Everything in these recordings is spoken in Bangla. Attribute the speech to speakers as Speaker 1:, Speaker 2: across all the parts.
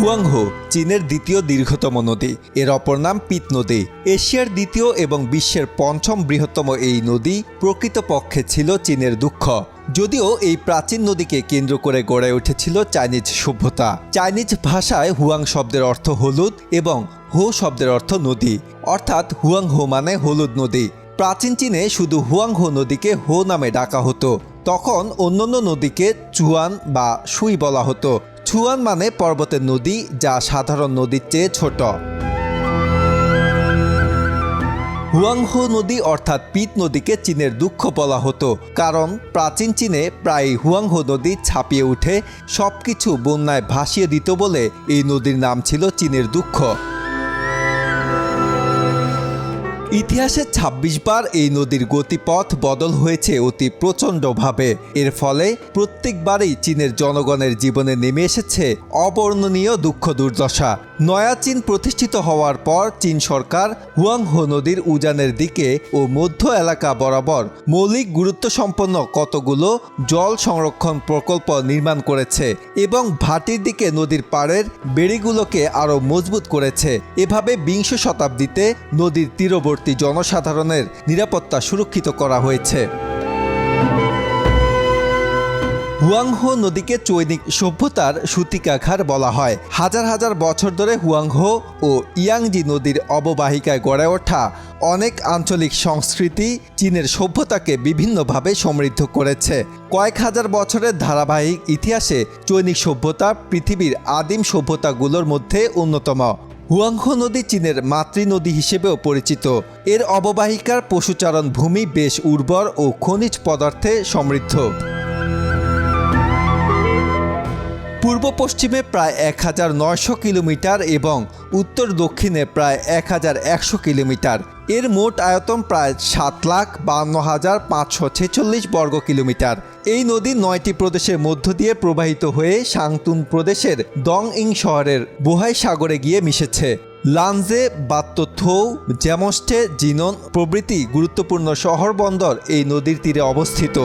Speaker 1: হুয়াংহো, চীনের দ্বিতীয় দীর্ঘতম নদী। এর অপর নাম পিত নদী। এশিয়ার দ্বিতীয় এবং বিশ্বের পঞ্চম বৃহত্তম এই নদী প্রকৃতপক্ষে ছিল চীনের দুঃখ। যদিও এই প্রাচীন নদীকে কেন্দ্র করে গড়ে উঠেছিল চাইনিজ সভ্যতা। চাইনিজ ভাষায় হুয়াং শব্দের অর্থ হলুদ এবং হো শব্দের অর্থ নদী। অর্থাৎ হুয়াং হো মানে হলুদ নদী। প্রাচীন চীনে শুধু হুয়াংহো নদীকে হো নামে ডাকা হতো। তখন অন্যান্য নদীকে চুয়ান বা সুই বলা হতো। চুয়ান মানে পর্বতের নদী, যা সাধারণ নদীর চেয়ে ছোট। হুয়াংহু নদী অর্থাৎ পিত নদীকে চীনের দুঃখ বলা হতো, কারণ প্রাচীন চীনে প্রায় হুয়াংহু নদী ছাপিয়ে উঠে সবকিছু বন্যায় ভাসিয়ে দিত বলে এই নদীর নাম ছিল চীনের দুঃখ। ইতিহাসে ২৬ বার এই নদীর গতিপথ বদল হয়েছে অতি প্রচণ্ডভাবে। এর ফলে প্রত্যেকবারই চীনের জনগণের জীবনে নেমে এসেছে অবর্ণনীয় দুঃখ দুর্দশা। নয়া চীন প্রতিষ্ঠিত হওয়ার পর চীন সরকার হুয়াংহো নদীর উজানের দিকে ও মধ্য এলাকা বরাবর মৌলিক গুরুত্বসম্পন্ন কতগুলো জল সংরক্ষণ প্রকল্প নির্মাণ করেছে এবং ভাটির দিকে নদীর পাড়ের বেড়িগুলোকে আরও মজবুত করেছে। এভাবে বিংশ শতাব্দীতে নদীর তীরবর্তী জনসাধারণের নিরাপত্তা সুরক্ষিত করা হয়েছে। হুয়াংহো নদীকে চৈনিক সভ্যতার সূতিকাঘার বলা হয়। হাজার হাজার বছর ধরে হুয়াংহো ও ইয়াংজি নদীর অববাহিকায় গড়ে ওঠা অনেক আঞ্চলিক সংস্কৃতি চীনের সভ্যতাকে বিভিন্নভাবে সমৃদ্ধ করেছে। কয়েক হাজার বছরের ধারাবাহিক ইতিহাসে চৈনিক সভ্যতা পৃথিবীর আদিম সভ্যতাগুলোর মধ্যে অন্যতম। হুয়াংহো নদী চীনের মাতৃ নদী হিসেবেও পরিচিত। এর অববাহিকার পশুচারণ ভূমি বেশ উর্বর ও খনিজ পদার্থে সমৃদ্ধ। পশ্চিমে প্রায় এক হাজার নয়শো কিলোমিটার এবং উত্তর দক্ষিণে প্রায় এক হাজার একশো কিলোমিটার। এর মোট আয়তন প্রায় সাত লাখ বান্ন হাজার পাঁচশো ছেচল্লিশ বর্গ কিলোমিটার। এই নদী নয়টি প্রদেশের মধ্য দিয়ে প্রবাহিত হয়ে সাংতুন প্রদেশের দং ইং শহরের বোহাই সাগরে গিয়ে মিশেছে। লানজে, বাত্তথৌ জ্যামস্টে জিনন প্রভৃতি গুরুত্বপূর্ণ শহর বন্দর এই নদীর তীরে অবস্থিত।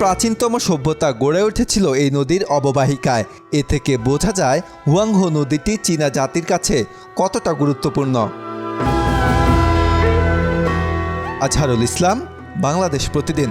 Speaker 1: প্রাচীনতম সভ্যতা গড়ে উঠেছিল এই নদীর অববাহিকায়। এ থেকে বোঝা যায় হুয়াংহো নদীটি চীনা জাতির কাছে কতটা গুরুত্বপূর্ণ। আজহারুল ইসলাম, বাংলাদেশ প্রতিদিন।